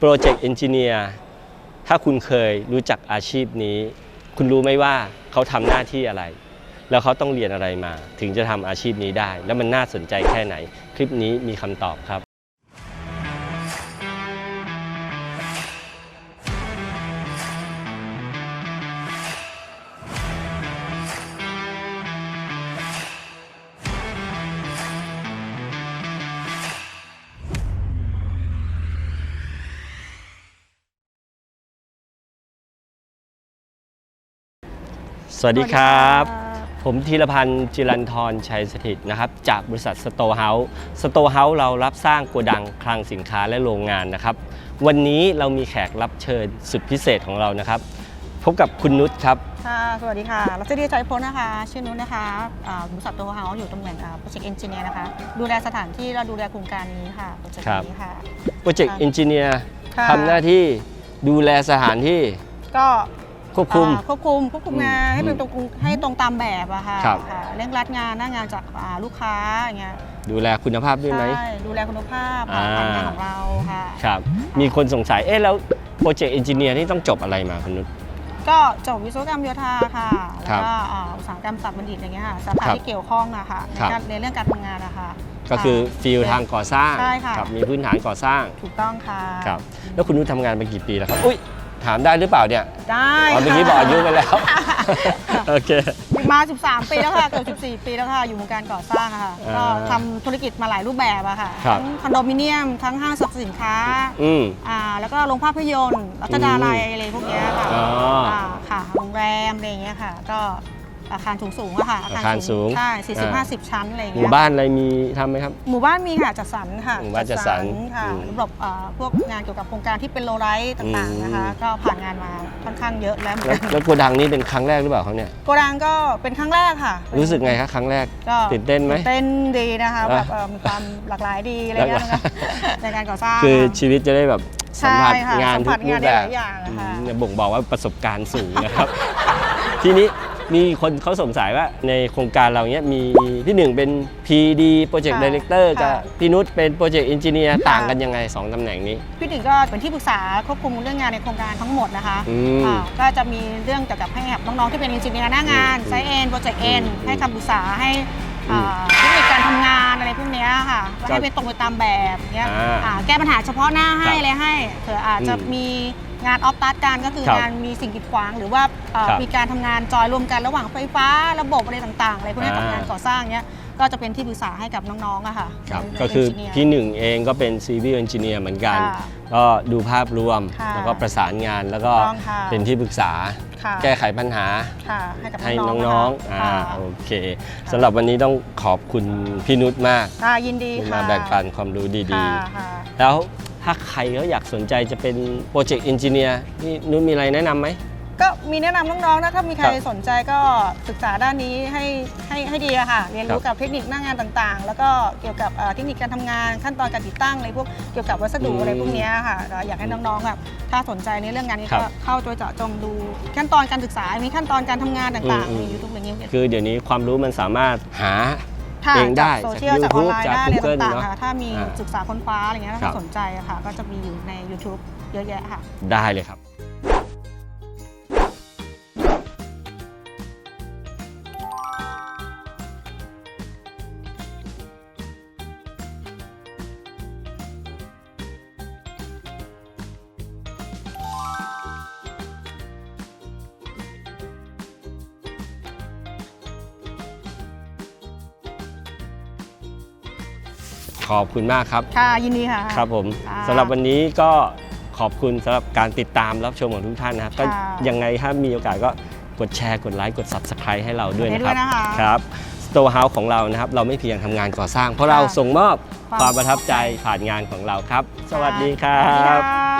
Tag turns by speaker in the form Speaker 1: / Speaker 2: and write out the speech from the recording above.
Speaker 1: โปรเจกต์เอนจิเนียร์ถ้าคุณเคยรู้จักอาชีพนี้ คุณรู้ไหมว่าเขาทำหน้าที่อะไร แล้วเขาต้องเรียนอะไรมา ถึงจะทำอาชีพนี้ได้ แล้วมันน่าสนใจแค่ไหน คลิปนี้มีคำตอบครับ สวัสดีครับ ผมธีรพันธ์จิรันทรชัยสถิตนะครับ จากบริษัทสโตเฮาส์สโตเฮาส์เรารับสร้างโกดังคลังสินค้าและโรงงานนะครับ วันนี้เรามีแขกรับเชิญสุดพิเศษของเรานะครับ พบกับคุณนุชครับ
Speaker 2: ค่ะสวัสดีค่ะรัชดีใจพ้นนะคะ ชื่อนุ้นนะคะอ่าบริษัทโตเฮาอยู่ตำแหน่งโปรเจกต์เอนจิเนียร์นะคะ ดูแลสถานที่และดูแลโครงการนี้ค่ะโปรเจกต์
Speaker 1: ครับ
Speaker 2: นี้ค่ะ
Speaker 1: โปรเจกต์
Speaker 2: ค่ะ
Speaker 1: เอนจิเนียร์
Speaker 2: ค่ะ
Speaker 1: ทำหน้าที่ดูแลสถานที่
Speaker 2: ก็
Speaker 1: ควบคุม
Speaker 2: อ่าควบคุมควบคุมงาน
Speaker 1: อืม
Speaker 2: ให้เป็นตรงให้ตรงตามแบบอะค่ะ
Speaker 1: ครับ
Speaker 2: ค่ะเร่งรัดงานหน้างานจากอ่าลูกค้าอย่างเงี้ย
Speaker 1: ดูแลคุณภาพด้วยไหม
Speaker 2: ใช่ดูแลคุณภาพ
Speaker 1: อ่า
Speaker 2: การงานของเราค่ะ
Speaker 1: ครับ มีคนสงสัย เอ๊ะ แล้วโปรเจกต์เอนจิเนียร์นี่ต้องจบอะไรมาคุณนุช
Speaker 2: ก็จบวิศวกรรมโยธาค่ะ
Speaker 1: ครั
Speaker 2: แล้ว
Speaker 1: บ
Speaker 2: ก็อ่าอุตสาหกรรมสัตว์บัณฑิตอะไรเงี้ยค่ะสาขา
Speaker 1: ครับ
Speaker 2: ที่เกี่ยวข้องอะค่ะใน
Speaker 1: ครับ
Speaker 2: การในเรื่องการทำงานนะคะ
Speaker 1: ก็คือฟิลทางก่อสร้าง
Speaker 2: ใช่ค่ะ
Speaker 1: ครับมีพื้นฐานก่อสร้าง
Speaker 2: ถูกต้องค่ะ
Speaker 1: ครับแล้วคุณนุชทำงานมากี่ปีแล้วครับ อุ้ย ถามได้หรือเปล่าเนี่ย
Speaker 2: ได้
Speaker 1: อ๋อเมื่อกี้บอกอายุไปแล้ว โอเค
Speaker 2: มา 13 ปีแล้วค่ะ เกือบ14 ปีแล้วค่ะ อยู่วงการก่อสร้างอะค่ะ
Speaker 1: อ่า
Speaker 2: ก็ทำธุรกิจมาหลายรูปแบบอะค่ะ
Speaker 1: ครับ
Speaker 2: ทั้งคอนโดมิเนียม ทั้งห้างสรรพสินค้า
Speaker 1: อืม
Speaker 2: อ่า แล้วก็โรงภาพยนตร์รัชดาลัยอะไรพวกเนี้ยค่ะ
Speaker 1: อ๋ออ่า
Speaker 2: ค่ะ โรงแรมอะไรอย่างเงี้ยค่ะ ก็ อาคารสูงๆอะค่ะ
Speaker 1: อาคารสูง
Speaker 2: ใช่
Speaker 1: อ่า
Speaker 2: 40 50ชั้นอะไรอย่าง
Speaker 1: ห
Speaker 2: เงี้
Speaker 1: มู่
Speaker 2: ย
Speaker 1: บ้านอะไรมีทำไหมครับ
Speaker 2: หมู่บ้านมีค่ะจัดสรรค่ะ
Speaker 1: หมู่บ้านจัดสรร
Speaker 2: ค่ะ
Speaker 1: อืม
Speaker 2: ระบบอ่าพวกงานเกี่ยวกับโครงการที่เป็นโลไลท์ต่างๆนะคะ
Speaker 1: อืม
Speaker 2: ก็ผ่านงานมาค่อนข้างเยอะแล้วเหมือน
Speaker 1: แล้ว
Speaker 2: กัน
Speaker 1: แล้วโกดังนี้เป็นครั้งแรกหรือเปล่าเขาเนี่ย
Speaker 2: โกดังก็เป็นครั้งแรกค่ะ
Speaker 1: รู้สึกไงครับครั้งแรก
Speaker 2: ก็
Speaker 1: ตื่นเต้นไหม
Speaker 2: เต้นดีนะคะ
Speaker 1: อะ
Speaker 2: แบบเอ่อมีความหลากหลายดีอะไรเงี้ย
Speaker 1: หลาก
Speaker 2: นะคะในการก่อสร้าง
Speaker 1: คือ
Speaker 2: ค่ะ
Speaker 1: ชีวิตจะได้แบบสัมผัส
Speaker 2: ใช่ค่ะ
Speaker 1: งาน
Speaker 2: สัม
Speaker 1: ทุ
Speaker 2: ผั
Speaker 1: ก
Speaker 2: ส
Speaker 1: รู
Speaker 2: งา
Speaker 1: ป
Speaker 2: นได้
Speaker 1: แบ
Speaker 2: ห
Speaker 1: บ
Speaker 2: ลายอย่างอะค่ะ
Speaker 1: อืมเนี่ยบ่งบอกว่าประสบการณ์สูงนะครับ ทีนี้ มีคนเขาสงสัยว่าในโครงการเราเนี้ยมีพี่หนึ่งเป็น PD Project
Speaker 2: ค่ะ
Speaker 1: Director กับ
Speaker 2: ค่ะ
Speaker 1: พี่นุชเป็น Project Engineer
Speaker 2: ค่ะ
Speaker 1: ต่างกันยังไง 2ตำแหน่งนี้
Speaker 2: พี่ถึงก็เป็นที่ปรึกษาควบคุมเรื่องงานในโครงการทั้งหมดนะคะ
Speaker 1: อืม
Speaker 2: อ่าก็จะมีเรื่องเกี่ยวกับให้กับน้องๆที่เป็นเอนจิเนียร์หน้างาน
Speaker 1: อืม
Speaker 2: ไซเอ็นโปรเจกต์เอ็น
Speaker 1: อืม
Speaker 2: ให้คำปรึกษาให้
Speaker 1: อืม
Speaker 2: อ่าเทคนิคการทำงานอะไรพวกเนี้ยค่ะ
Speaker 1: ก็
Speaker 2: ให้เป็นตรงไปตามแบบเนี้ย
Speaker 1: อ่า
Speaker 2: อ่าแก้ปัญหาเฉพาะหน้าให้
Speaker 1: ครับ
Speaker 2: เลยให้เผื่ออาจจะ
Speaker 1: อืม
Speaker 2: มี งานออฟตัดการก็คือ
Speaker 1: ครับ
Speaker 2: งานมีสิ่งกีดขวาง หรือว่าเอ่อ
Speaker 1: ครับ
Speaker 2: มีการทำงานจอยรวมกันระหว่างไฟฟ้าระบบอะไรต่างๆอะไรพวกเนี้ยกับ
Speaker 1: อ่าง
Speaker 2: งานก่อสร้างเนี้ยก็จะเป็นที่ปรึกษาให้กับน้องๆอะค่ะ
Speaker 1: ครับ
Speaker 2: ใน
Speaker 1: ก็คือ
Speaker 2: ใน engineer
Speaker 1: พี่หนึ่งเองก็เป็น Civil Engineer เหมือนกัน
Speaker 2: ค่ะ
Speaker 1: ก็ดูภาพรวม
Speaker 2: ค่ะ
Speaker 1: แล้วก็ประสานงานแล้วก็
Speaker 2: ถูกต้องค่ะ
Speaker 1: เป็นที่ปรึกษา
Speaker 2: ค่ะ
Speaker 1: แก้ไขปัญหา
Speaker 2: ค่ะให้กับ
Speaker 1: ให้
Speaker 2: น้องๆ
Speaker 1: น้องะๆ
Speaker 2: คะ
Speaker 1: อ่า
Speaker 2: ค่ะ
Speaker 1: โอเคสำหรับวันนี้ต้องขอบคุณพี่นุชมาก
Speaker 2: ค่ะยินดี
Speaker 1: ที่
Speaker 2: ค่ะ
Speaker 1: มาแบ่งปันความรู้ดี
Speaker 2: ค่ะค่ะ
Speaker 1: ๆ แล้ว ถ้าใครเขาอยากสนใจจะเป็นโปรเจกต์เอนจิเนียร์นี่นุชมีอะไรแนะนำไหม
Speaker 2: ก็มีแนะนำน้องๆนะถ้ามีใคร
Speaker 1: ครับ
Speaker 2: สนใจก็ศึกษาด้านนี้ให้ให้ให้ดีอะค่ะ เรียนรู้
Speaker 1: ครับ
Speaker 2: กับเทคนิคหน้างานต่างๆ แล้วก็เกี่ยวกับเอ่อเทคนิคการทำงานขั้นตอนการติดตั้งอะไรพวกเกี่ยวกับวัสดุ
Speaker 1: อืม
Speaker 2: อะไรพวกเนี้ยค่ะก็อยากให้น้องๆแบบถ้าสนใจในเรื่องงานนี้
Speaker 1: ครั
Speaker 2: ก็
Speaker 1: บ
Speaker 2: เข้าโดยเจาะจงดู ขั้นตอนการศึกษา มีขั้นตอนการทำงานต่าง
Speaker 1: อืม
Speaker 2: ๆในยูทูบอย่างนี้
Speaker 1: คือเดี๋ยวนี้ความรู้มันสามารถหา
Speaker 2: ค่ะ
Speaker 1: เองได้
Speaker 2: จากโซเชียล
Speaker 1: จาก
Speaker 2: จากออน
Speaker 1: YouTube
Speaker 2: ไลน์
Speaker 1: จาก
Speaker 2: ได้อะไร
Speaker 1: Google
Speaker 2: ต่าง
Speaker 1: เนอะ
Speaker 2: ๆค่ะถ้ามี
Speaker 1: อ่า
Speaker 2: ศึกษาค้นคว้าอะไรเงี้ย
Speaker 1: ครั
Speaker 2: ถ้า
Speaker 1: บ
Speaker 2: สนใจอะค่ะก็จะมีอยู่ใน YouTube เยอะแยะค่ะ
Speaker 1: ได้เลยครับ ขอบคุณมากครับ
Speaker 2: ค่ะยินดีค่ะ
Speaker 1: ครับผม
Speaker 2: ค่ะ
Speaker 1: สำหรับวันนี้ก็ขอบคุณสำหรับการติดตามรับชมของทุกท่านนะครับ ก็
Speaker 2: ค่ะ
Speaker 1: ยังไงถ้ามีโอกาสก็กดแชร์กดไลค์กด Subscribe ให้เราด้วยนะค
Speaker 2: ด้
Speaker 1: รั
Speaker 2: ว
Speaker 1: บ
Speaker 2: ยนะคะ
Speaker 1: ครับสโตร์เฮาส์ของเรานะครับ เราไม่เพียงทำงานก่อสร้าง เพราะเราส่งมอบ
Speaker 2: ความ
Speaker 1: ความประทับใจผ่านงานของเราครับ สวัสดีครั
Speaker 2: สวัสดี
Speaker 1: บ
Speaker 2: ค่ะ